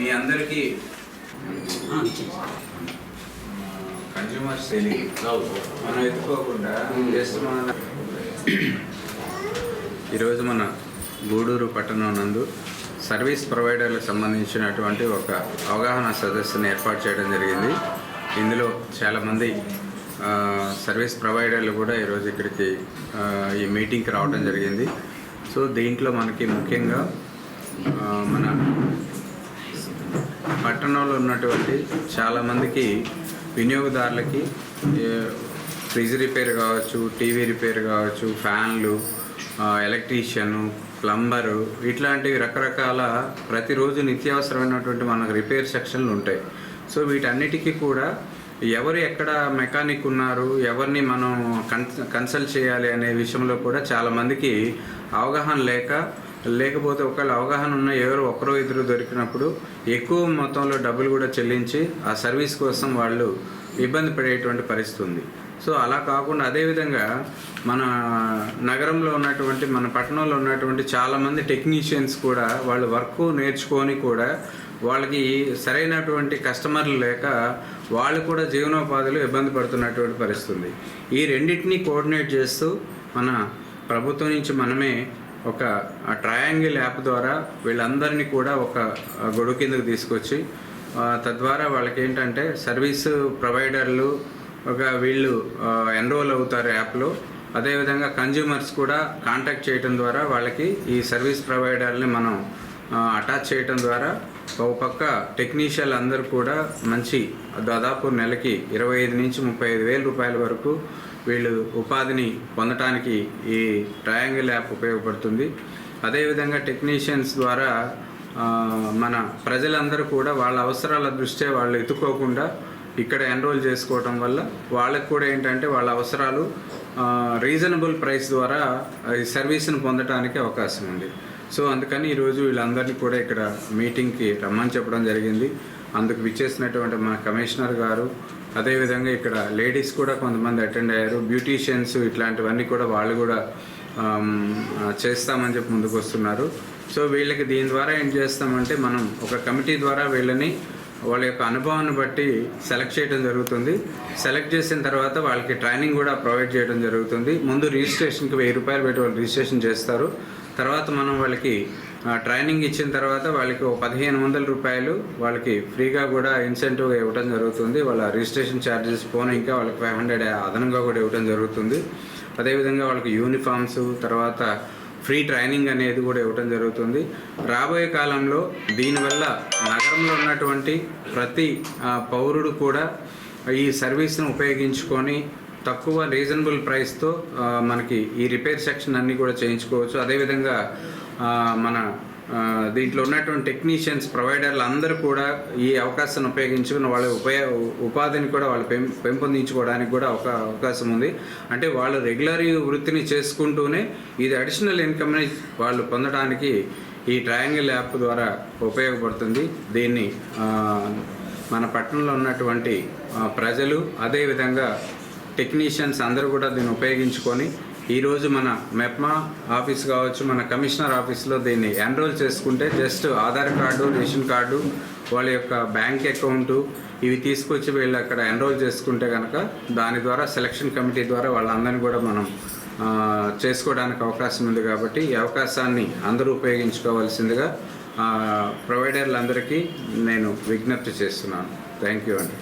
మీ అందరికీ consumer selling మనం ఎత్తుకోకుండా just మన ఈరోజు మన గూడూరు పట్టణం నందు సర్వీస్ ప్రొవైడర్లకు సంబంధించినటువంటి ఒక అవగాహన సదస్సును ఏర్పాటు చేయడం జరిగింది. ఇందులో చాలామంది సర్వీస్ ప్రొవైడర్లు కూడా ఈరోజు ఇక్కడికి ఈ మీటింగ్కి రావడం జరిగింది. సో దీంట్లో మనకి ముఖ్యంగా మన పట్టణంలో ఉన్నటువంటి చాలామందికి వినియోగదారులకి ఫ్రిడ్జ్ రిపేర్ కావచ్చు టీవీ రిపేర్ కావచ్చు ఫ్యాన్లు ఎలక్ట్రీషియను ప్లంబరు ఇట్లాంటివి రకరకాల ప్రతిరోజు నిత్యావసరమైనటువంటి మనకు రిపేర్ సెక్షన్లు ఉంటాయి. సో వీటన్నిటికీ కూడా ఎవరు ఎక్కడ మెకానిక్ ఉన్నారు ఎవరిని మనం కన్ కన్సల్ట్ చేయాలి అనే విషయంలో కూడా చాలామందికి అవగాహన లేక లేకపోతే ఒకవేళ అవగాహన ఉన్న ఎవరు ఒకరో ఇద్దరు దొరికినప్పుడు ఎక్కువ మొత్తంలో డబ్బులు కూడా చెల్లించి ఆ సర్వీస్ కోసం వాళ్ళు ఇబ్బంది పడేటువంటి పరిస్థితి ఉంది. సో అలా కాకుండా అదేవిధంగా మన నగరంలో ఉన్నటువంటి మన పట్టణంలో ఉన్నటువంటి చాలామంది టెక్నీషియన్స్ కూడా వాళ్ళు వర్క్ నేర్చుకొని కూడా వాళ్ళకి సరైనటువంటి కస్టమర్లు లేక వాళ్ళు కూడా జీవనోపాధిలో ఇబ్బంది పడుతున్నటువంటి పరిస్థితి ఉంది. ఈ రెండింటినీ కోఆర్డినేట్ చేస్తూ మన ప్రభుత్వం నుంచి మనమే ఒక ట్రయాంగిల్ యాప్ ద్వారా వీళ్ళందరినీ కూడా ఒక గొడుగు కిందకు తీసుకొచ్చి తద్వారా వాళ్ళకి ఏంటంటే సర్వీస్ ప్రొవైడర్లు ఒక వీళ్ళు ఎన్రోల్ అవుతారు యాప్లో. అదేవిధంగా కన్జ్యూమర్స్ కూడా కాంటాక్ట్ చేయడం ద్వారా వాళ్ళకి ఈ సర్వీస్ ప్రొవైడర్ని మనం అటాచ్ చేయడం ద్వారా ఒక పక్క టెక్నీషియన్లు అందరూ కూడా మంచి దాదాపు నెలకి ఇరవై ఐదు నుంచి ముప్పై ఐదు వేల రూపాయల వరకు వీళ్ళు ఉపాధిని పొందటానికి ఈ ట్రయాంగిల్ యాప్ ఉపయోగపడుతుంది. అదేవిధంగా టెక్నీషియన్స్ ద్వారా మన ప్రజలందరూ కూడా వాళ్ళ అవసరాల దృష్ట్యా వాళ్ళు ఎత్తుకోకుండా ఇక్కడ ఎన్రోల్ చేసుకోవటం వల్ల వాళ్ళకు కూడా ఏంటంటే వాళ్ళ అవసరాలు రీజనబుల్ ప్రైస్ ద్వారా ఈ సర్వీస్ను పొందటానికి అవకాశం ఉంది. సో అందుకని ఈరోజు వీళ్ళందరినీ కూడా ఇక్కడ మీటింగ్కి రమ్మని చెప్పడం జరిగింది. అందుకు విచ్చేసినటువంటి మా కమిషనర్ గారు అదేవిధంగా ఇక్కడ లేడీస్ కూడా కొంతమంది అటెండ్ అయ్యారు. బ్యూటీషియన్స్ ఇట్లాంటివన్నీ కూడా వాళ్ళు కూడా చేస్తామని చెప్పి ముందుకు వస్తున్నారు సో వీళ్ళకి దీని ద్వారా ఏం చేస్తామంటే మనం ఒక కమిటీ ద్వారా వీళ్ళని వాళ్ళ యొక్క అనుభవాన్ని బట్టి సెలెక్ట్ చేయడం జరుగుతుంది. సెలెక్ట్ చేసిన తర్వాత వాళ్ళకి ట్రైనింగ్ కూడా ప్రొవైడ్ చేయడం జరుగుతుంది. ముందు రిజిస్ట్రేషన్కి వెయ్యి రూపాయలు పెట్టి వాళ్ళు రిజిస్ట్రేషన్ చేస్తారు. తర్వాత మనం వాళ్ళకి ట్రైనింగ్ ఇచ్చిన తర్వాత వాళ్ళకి ఒక పదిహేను వందల రూపాయలు వాళ్ళకి ఫ్రీగా కూడా ఇన్సెంటివ్ ఇవ్వడం జరుగుతుంది. వాళ్ళ రిజిస్ట్రేషన్ ఛార్జెస్ పోను ఇంకా వాళ్ళకి ఫైవ్ హండ్రెడ్ అదనంగా కూడా ఇవ్వడం జరుగుతుంది. అదేవిధంగా వాళ్ళకి యూనిఫామ్స్ తర్వాత ఫ్రీ ట్రైనింగ్ అనేది కూడా ఇవ్వడం జరుగుతుంది. రాబోయే కాలంలో దీనివల్ల నగరంలో ఉన్నటువంటి ప్రతి పౌరుడు కూడా ఈ సర్వీస్ను ఉపయోగించుకొని తక్కువ రీజనబుల్ ప్రైస్తో మనకి ఈ రిపేర్ సెక్షన్ అన్నీ కూడా చేయించుకోవచ్చు. అదేవిధంగా మన దీంట్లో ఉన్నటువంటి టెక్నీషియన్స్ ప్రొవైడర్లు అందరూ కూడా ఈ అవకాశాన్ని ఉపయోగించుకుని వాళ్ళ ఉపయో ఉపాధిని కూడా వాళ్ళు పెం పెంపొందించుకోవడానికి కూడా ఒక అవకాశం ఉంది. అంటే వాళ్ళు రెగ్యులర్ వృత్తిని చేసుకుంటూనే ఇది అడిషనల్ ఇన్కమ్ని వాళ్ళు పొందడానికి ఈ ట్రయాంగిల్ యాప్ ద్వారా ఉపయోగపడుతుంది. దీన్ని మన పట్టణంలో ఉన్నటువంటి ప్రజలు అదేవిధంగా టెక్నీషియన్స్ అందరూ కూడా దీన్ని ఉపయోగించుకొని ఈరోజు మన మెప్మా ఆఫీస్ కావచ్చు మన కమిషనర్ ఆఫీస్లో దీన్ని ఎన్రోల్ చేసుకుంటే just Aadhaar card ration card వాళ్ళ యొక్క బ్యాంక్ అకౌంటు ఇవి తీసుకొచ్చి వీళ్ళు అక్కడ ఎన్రోల్ చేసుకుంటే కనుక దాని ద్వారా సెలక్షన్ కమిటీ ద్వారా వాళ్ళందరినీ కూడా మనం చేసుకోవడానికి అవకాశం ఉంది కాబట్టి ఈ అవకాశాన్ని అందరూ ఉపయోగించుకోవాల్సిందిగా ప్రొవైడర్లందరికీ నేను విజ్ఞప్తి చేస్తున్నాను. థ్యాంక్ యూ అండి.